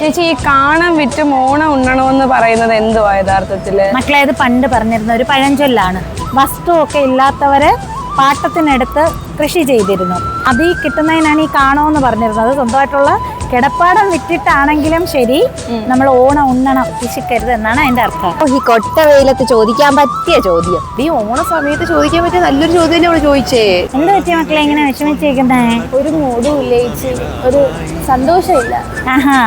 ചേച്ചി ഈ കാണം വിറ്റ് മോണം ഉണ്ണണമെന്ന് പറയുന്നത് എന്തുവാ യഥാർത്ഥത്തിൽ? മക്കളെ അത് പണ്ട് പറഞ്ഞിരുന്ന ഒരു പഴഞ്ചൊല്ലാണ്. വസ്തുവൊക്കെ ഇല്ലാത്തവര് പാട്ടത്തിനടുത്ത് കൃഷി ചെയ്തിരുന്നു. അത് ഈ കിട്ടുന്നതിനാണ് ഈ കാണോന്ന് പറഞ്ഞിരുന്നത്. സ്വന്തമായിട്ടുള്ള കിടപ്പാടം വിറ്റിട്ടാണെങ്കിലും ശരി നമ്മൾ ഓണം ഉണ്ണണം പിശിക്കരുത് എന്നാണ് അതിന്റെ അർത്ഥം. ഈ കൊട്ട വെയിലത്ത് ചോദിക്കാൻ പറ്റിയ ചോദ്യം. ഈ ഓണ സമയത്ത് ചോദിക്കാൻ പറ്റിയ നല്ലൊരു ചോദ്യം അവൾ ചോദിച്ചേ. എന്ത് പറ്റിയ മക്കളെ ഇങ്ങനെ വിഷമിച്ചേക്കുന്നേ ഒരു മൂടും ഉല്ലയിച്ച് ചേച്ചി ഒരു സന്തോഷമില്ല. ആഹാ.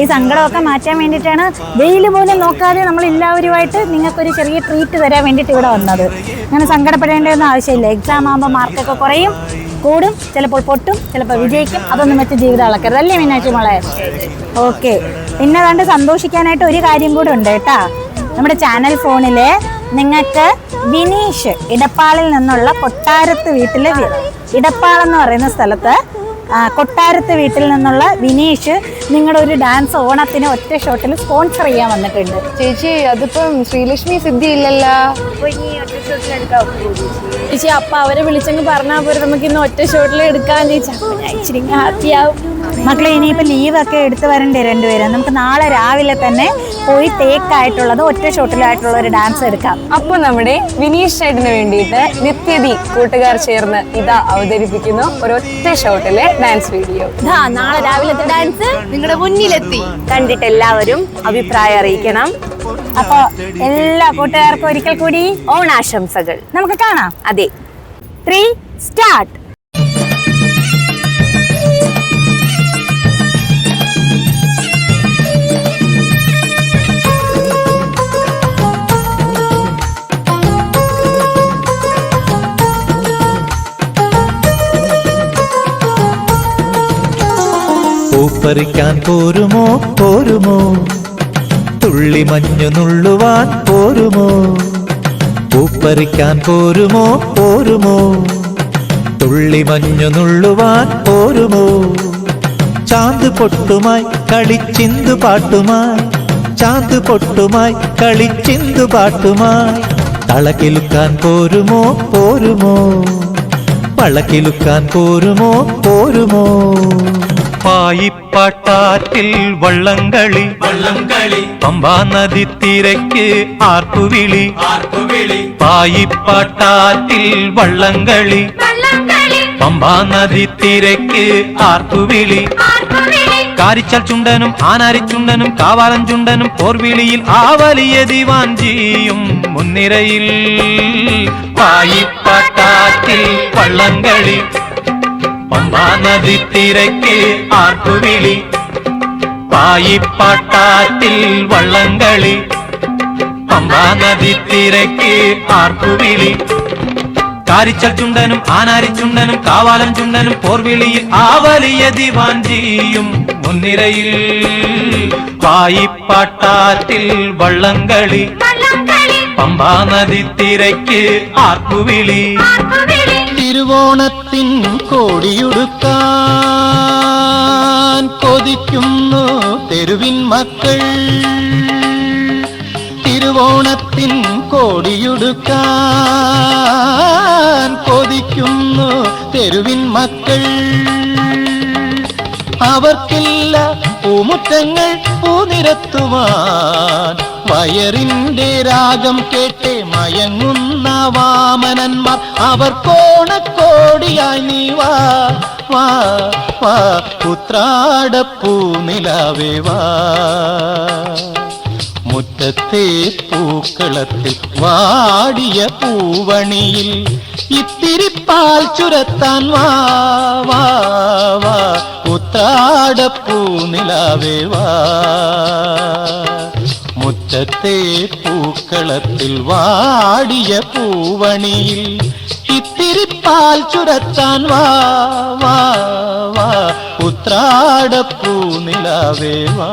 ഈ സങ്കടമൊക്കെ മാറ്റാൻ വേണ്ടിയിട്ടാണ് വെയിൽ പോലും നോക്കാതെ നമ്മൾ എല്ലാവരുമായിട്ട് നിങ്ങൾക്കൊരു ചെറിയ ട്രീറ്റ് തരാൻ വേണ്ടിയിട്ട് ഇവിടെ വന്നത്. അങ്ങനെ സങ്കടപ്പെടേണ്ടതൊന്നും ആവശ്യമില്ല. എക്സാം ആകുമ്പോൾ മാർക്കൊക്കെ കുറയും കൂടും. ചിലപ്പോൾ പൊട്ടും ചിലപ്പോൾ വിജയിക്കും. അതൊന്നും വെച്ച് ജീവിതം അളക്കരുത്. അല്ലേ മീനാക്ഷി? മോളെ. ഓക്കെ. പിന്നെ കണ്ട് സന്തോഷിക്കാനായിട്ട് ഒരു കാര്യം കൂടെ ഉണ്ട് കേട്ടാ. നമ്മുടെ ചാനൽ ഫോണിൽ നിങ്ങൾക്ക് വിനീഷ് ഇടപ്പാളിൽ നിന്നുള്ള കൊട്ടാരത്ത് വീട്ടിൽ ഇടപ്പാളെന്ന് പറയുന്ന സ്ഥലത്ത് കൊട്ടാരത്ത് വീട്ടിൽ നിന്നുള്ള വിനീഷ് നിങ്ങളുടെ ഒരു ഡാൻസ് ഓണത്തിന് ഒറ്റ ഷോട്ടിൽ സ്പോൺസർ ചെയ്യാൻ വന്നിട്ടുണ്ട്. ചേച്ചി അതിപ്പം ശ്രീലക്ഷ്മി സിദ്ധി ഇല്ലല്ലോ ചേച്ചി അപ്പ അവരെ വിളിച്ചങ്ങ് പറഞ്ഞാൽ പോരെ നമുക്ക് ഇന്ന് ഒറ്റ ഷോട്ടിൽ എടുക്കാൻ ചേച്ചി. ഹാപ്പി ആവും മക്കളെ ഇനിയിപ്പോൾ ലീവൊക്കെ എടുത്ത് വരണ്ടേ രണ്ടുപേരും? നമുക്ക് നാളെ രാവിലെ തന്നെ പോയി തേക്കായിട്ടുള്ളത് ഒറ്റ ഷോട്ടിലായിട്ടുള്ള ഒരു ഡാൻസ് എടുക്കാം. അപ്പോൾ നമ്മുടെ വിനീഷ് ചേട്ടന് വേണ്ടിയിട്ട് നിത്യതി കൂട്ടുകാർ ചേർന്ന് ഇതാ അവതരിപ്പിക്കുന്നു. ഒരൊറ്റ ഷോട്ടിലെ ഡാൻസ് വീഡിയോ ഇതാ നാളെ രാവിലത്തെ ഡാൻസ് നിങ്ങളുടെ മുന്നിലെത്തി. കണ്ടിട്ട് എല്ലാവരും അഭിപ്രായം അറിയിക്കണം. അപ്പോൾ എല്ലാ കൂട്ടുകാർക്കും ഒരിക്കൽ കൂടി ഓണാശംസകൾ. നമുക്ക് കാണാം. അതെ. ത്രീ സ്റ്റാർട്ട് പൂപ്പറിക്കാൻ പോരുമോ? പോരുമോ? തുള്ളി മഞ്ഞു നുള്ളുവാൻ പോരുമോ? പൂപ്പറിക്കാൻ പോരുമോ? പോരുമോ? തുള്ളി മഞ്ഞു നുള്ളുവാൻ പോരുമോ? ചാന്ത് പൊട്ടുമായി കളിച്ചിന്തു പാട്ടുമായി. ചാന്ത് പൊട്ടുമായി കളിച്ചിന്തു പാട്ടുമായി. തളകിലുക്കാൻ പോരുമോ? പോരുമോ? വളക്കിലുക്കാൻ പോരുമോ? പോരുമോ? പായിപ്പാട്ടാറ്റിൽ വള്ളംകളി. വള്ളംകളി. പമ്പാ നദി തിരക്ക് ആർപ്പുവിളി ആർപ്പുവിളി പായിപ്പാട്ടാറ്റിൽ വള്ളംകളി. പമ്പാ നദി തിരക്ക് ആർപ്പുവിളി കാരിച്ചൽ ചുണ്ടനും ആനാരി ചുണ്ടനും കാവാലം ചുണ്ടനും പോർവിളിയിൽ ആ വലിയ ദിവാഞ്ചിയും മുൻനിരയിൽ. പായിപ്പാട്ടാറ്റിൽ വള്ളംകളി. പമ്പാ നദി തിരക്ക് ആർപ്പുവിളി പായിപ്പാട്ടാറ്റിൽ വള്ളംകളി പമ്പാ നദി തിരക്ക് ആർപ്പുവിളി കാരിച്ചൽ ചുണ്ടനും ആനാരി ചുണ്ടനും കാവാലം ചുണ്ടനും പോർവിളിയിൽ ആ വലിയ ദിവാഞ്ചിയും മുൻനിരയിൽ. പായിപ്പാട്ടാറ്റിൽ വള്ളംകളി പമ്പാ നദി തിരക്ക് ആർപ്പുവിളി തിരുവോണത്തിൻ കോടിയുടുക്കാൻ കൊതിക്കുന്നു തെരുവിൻ മക്കൾ. തിരുവോണത്തിൻ കോടിയുടുക്കാൻ കൊതിക്കുന്നു തെരുവിൻ മക്കൾ. അവർക്കില്ല പൂമുറ്റങ്ങൾ പൂനിരത്തുവാൻ. വയറിന്റെ രാഗം കേട്ടേ മയങ്ങുന്ന വാമനന്മാർ അവർ കോണക്കോടിയായി നീ വാ വാ വാ നിലാവേ വാ. മുറ്റത്തെ പൂക്കളത്തിൽ വാടിയ പൂവണിയിൽ ഇത്തിരി പാൽ ചുരത്താൻ വാ വാ വാ നിലാവേ വാ. മുറ്റത്തെ പൂക്കളത്തിൽ വാടിയ പൂവണിയിൽ ഇത്തിരി പാൽ ചുരത്താൻ വാ വാ വാ ഉത്രാടപ്പൂ നിലാവേ വാ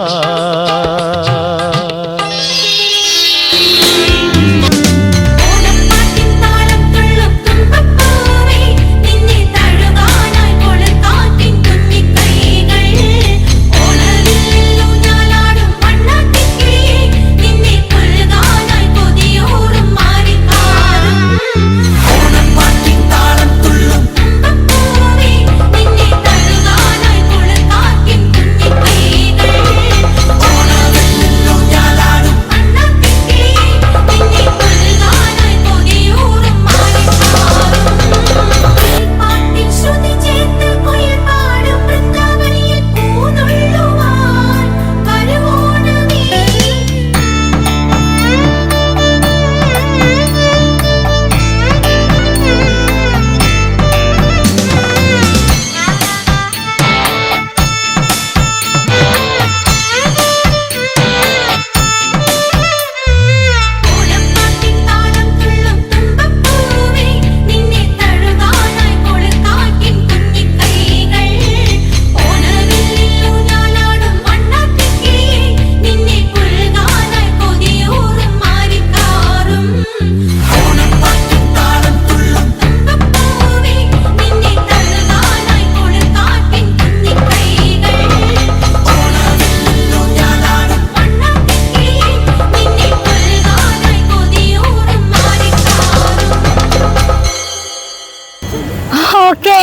ഓക്കെ.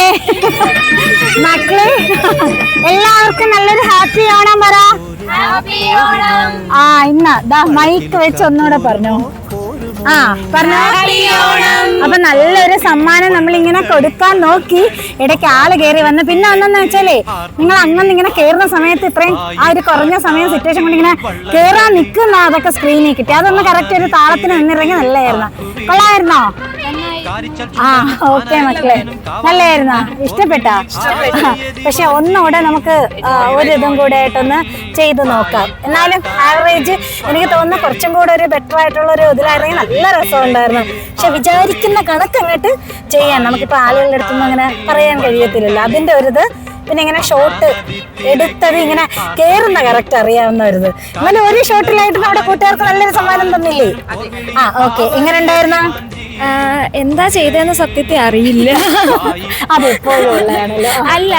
മക്കളെ എല്ലാവർക്കും നല്ലൊരു ഹാപ്പി ഓണം പറ. ആ ഇന്ന ദാ മൈക്ക് വെച്ച് ഒന്നുകൂടെ പറഞ്ഞു. ആ പറഞ്ഞോ. അപ്പൊ നല്ലൊരു സമ്മാനം നമ്മൾ ഇങ്ങനെ കൊടുക്കാൻ നോക്കി. ഇടയ്ക്ക് ആൾ കയറി വന്ന്. പിന്നെ ഒന്നെന്ന് വെച്ചാലേ നിങ്ങൾ അങ്ങനെ ഇങ്ങനെ കയറുന്ന സമയത്ത് ഇത്രയും ആ ഒരു കുറഞ്ഞ സമയം സിറ്റുവേഷൻ കൊണ്ട് ഇങ്ങനെ കയറാൻ നിൽക്കുന്ന അതൊക്കെ സ്ക്രീനിൽ കിട്ടി. അതൊന്ന് കറക്റ്റ് ഒരു താളത്തിന് നിന്നിറങ്ങി നല്ലതായിരുന്നു കൊള്ളായിരുന്നോ ആ ഓക്കെ മക്കളെ. നല്ലായിരുന്നോ ഇഷ്ടപ്പെട്ടാ? പക്ഷെ ഒന്നുകൂടെ നമുക്ക് ഒരു ഇതും കൂടെ ആയിട്ടൊന്ന് ചെയ്ത് നോക്കാം. എന്നാലും ആവറേജ് എനിക്ക് തോന്നുന്നു കുറച്ചും കൂടെ ഒരു ബെറ്റർ ആയിട്ടുള്ള ഒരു ഇതിലായിരുന്നെങ്കിൽ നല്ല രസം ഉണ്ടായിരുന്നു പക്ഷെ വിചാരിക്കുന്ന കണക്ക് അങ്ങോട്ട് ചെയ്യാൻ നമുക്കിപ്പോൾ ആളുകളുടെ അടുത്തൊന്നും അങ്ങനെ പറയാൻ കഴിയത്തില്ലല്ലോ. അതിന്റെ ഒരു ഇത് പിന്നെ ഇങ്ങനെ ഷോട്ട് എടുത്തത് ഇങ്ങനെ കേറുന്ന കറക്റ്റ് അറിയാവുന്ന ഒരു ഇത് അങ്ങനെ ഒരു ഷോട്ടിലായിട്ട് നമ്മുടെ കൂട്ടുകാർക്ക് നല്ലൊരു സമ്മാനം തന്നില്ലേ? ആ ഓക്കെ ഇങ്ങനെ ഉണ്ടായിരുന്ന? എന്താ ചെയ്തതെന്ന് സത്യത്തെ അറിയില്ല. അല്ല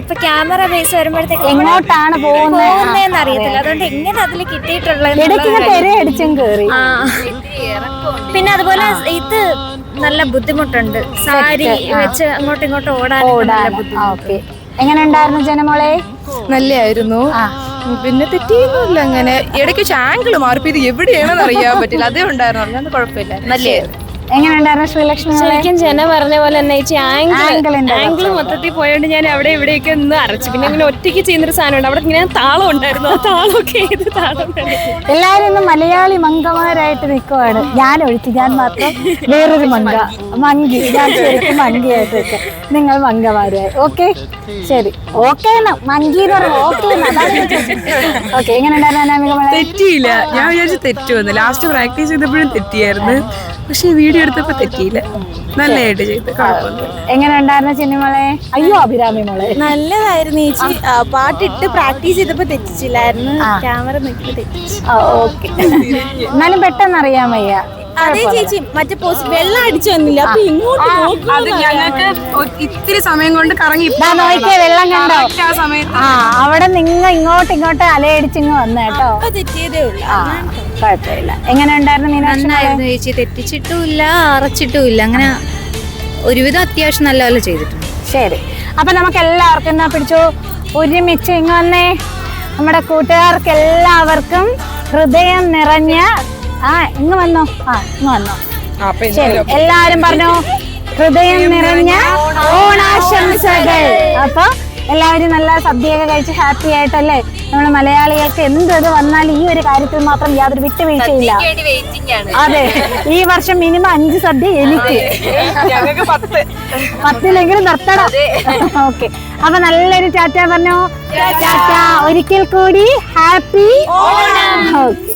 ഇപ്പൊ ക്യാമറ ബേസ് വരുമ്പോഴത്തേക്ക് എങ്ങോട്ടാണ് പോകുന്നത് പോകുന്നതെന്ന് അറിയത്തില്ല. അതുകൊണ്ട് എങ്ങനെ അതിൽ കിട്ടിയിട്ടുള്ളത് പിന്നെ അതുപോലെ ഇത് നല്ല ബുദ്ധിമുട്ടുണ്ട്. സാരി വെച്ച് അങ്ങോട്ടും ഇങ്ങോട്ടും ഓടാൻ ഓടാൻ എങ്ങനെ ഉണ്ടായിരുന്നു ജനമോളെ നല്ലായിരുന്നു പിന്നെ തെറ്റിയൊന്നുമില്ല അങ്ങനെ. ഇടയ്ക്ക് ആംഗിൾ മാറിപ്പോ ഇത് എവിടെയാണെന്ന് അറിയാൻ പറ്റില്ല. അതേ ഉണ്ടായിരുന്നു. കുഴപ്പമില്ല നല്ലായിരുന്നു എങ്ങനെ ഉണ്ടായിരുന്നു ശ്രീലക്ഷ്മി ശരിക്കും ജന പറഞ്ഞ പോലെ തന്നെ ചേച്ചി ആംഗിൾ ആംഗിൾ മൊത്തത്തിൽ പോയോണ്ട് ഞാൻ അവിടെ ഇവിടെയൊക്കെ ഒന്ന് അരച്ചു പിന്നെ ഇങ്ങനെ ഒറ്റയ്ക്ക് ചെയ്യുന്നൊരു സാധനമുണ്ട്. അവിടെ ഇങ്ങനെ താളം ഉണ്ടായിരുന്നു. ആ താളമൊക്കെ ഏത് താളം എല്ലാരും ഇന്ന് മലയാളി മങ്കമാരായിട്ട് നിൽക്കുവാണ്. ഞാൻ ഒഴിച്ച്. ഞാൻ മാത്രം വേറൊരു മങ്ക മങ്കി. ഞാൻ ശരിക്കും മങ്കിയായിട്ട് നിൽക്കാം നിങ്ങൾ മങ്കമാരായി ഓക്കെ? ശരി. ഓക്കെ മങ്കി എന്ന് പറയുമ്പോൾ ഓക്കെ ഓക്കെ. എങ്ങനെ ഉണ്ടായിരുന്നു തെറ്റിയില്ല. ഞാൻ വിചാരിച്ചു തെറ്റുമെന്ന് ലാസ്റ്റ് പ്രാക്ടീസ് ചെയ്തപ്പോഴും തെറ്റിയായിരുന്നു. പക്ഷേ വീഡിയോ എടുത്തപ്പോ തെറ്റിയില്ല. നല്ലതായിട്ട് ചെയ്ത്. എങ്ങനെ ഉണ്ടായിരുന്നു ചിന്നിമോളെ അയ്യോ അഭിരാമി മോളെ. നല്ലതായിരുന്നു ചേച്ചി. പാട്ടിട്ട് പ്രാക്ടീസ് ചെയ്തപ്പോ തെറ്റിച്ചില്ലായിരുന്നു. Camera okay. എന്നാലും പെട്ടെന്ന് അറിയാൻ വയ്യ. അതേ ചേച്ചി. മറ്റേ പോസ്റ്റ് വെള്ളം അടിച്ചു വന്നില്ല അപ്പൊ ഇങ്ങോട്ട് നോക്കും അത് ഞങ്ങൾക്ക് ഇത്തിരി സമയം കൊണ്ട് കറങ്ങി നോക്കിയ നോക്കിയേ വെള്ളം കണ്ടോ? ആ സമയത്ത്. ആ അവിടെ നിങ്ങ ഇങ്ങോട്ട് ഇങ്ങോട്ട് അലയടിച്ചിങ്ങ് വന്നേട്ടോ തെറ്റിയതേ ഉള്ളൂ. കുഴപ്പമില്ല. എങ്ങനെ ഉണ്ടായിരുന്നു മീനാക്ഷി? നന്നായിരുന്നു ചേച്ചി. തെറ്റിച്ചിട്ടുമില്ല അറച്ചിട്ടുമില്ല. അങ്ങനെ ഒരുവിധം അത്യാവശ്യം നല്ല പോലെ ചെയ്തിട്ടുണ്ട്. ശരി. അപ്പൊ നമുക്ക് എല്ലാവർക്കും എന്നാ പിടിച്ചു? ഒരുമിച്ച് ഇങ്ങ് വന്നേ. നമ്മുടെ കൂട്ടുകാർക്ക് എല്ലാവർക്കും ഹൃദയം നിറഞ്ഞ ആ ഇങ്ങ് വന്നോ. ആ ഇങ്ങ് വന്നോ. ശരി. എല്ലാരും പറഞ്ഞു? ഹൃദയം നിറഞ്ഞ ഓണാശംസകൾ. അപ്പൊ എല്ലാവരും നല്ല സദ്യയൊക്കെ കഴിച്ച് ഹാപ്പി ആയിട്ടല്ലേ? നമ്മുടെ മലയാളികൾക്ക് എന്ത് ഇത് വന്നാലും ഈ ഒരു കാര്യത്തിൽ മാത്രം യാതൊരു വിട്ടുവീഴ്ചയില്ല. അതെ. ഈ വർഷം മിനിമം അഞ്ച് സദ്യ എനിക്ക്. പത്തിലെങ്കിലും നിർത്തണം. ഓക്കെ. അപ്പൊ നല്ലൊരു ടാറ്റ പറഞ്ഞോ. ടാറ്റ. ഒരിക്കൽ കൂടി ഹാപ്പി ഓക്കെ.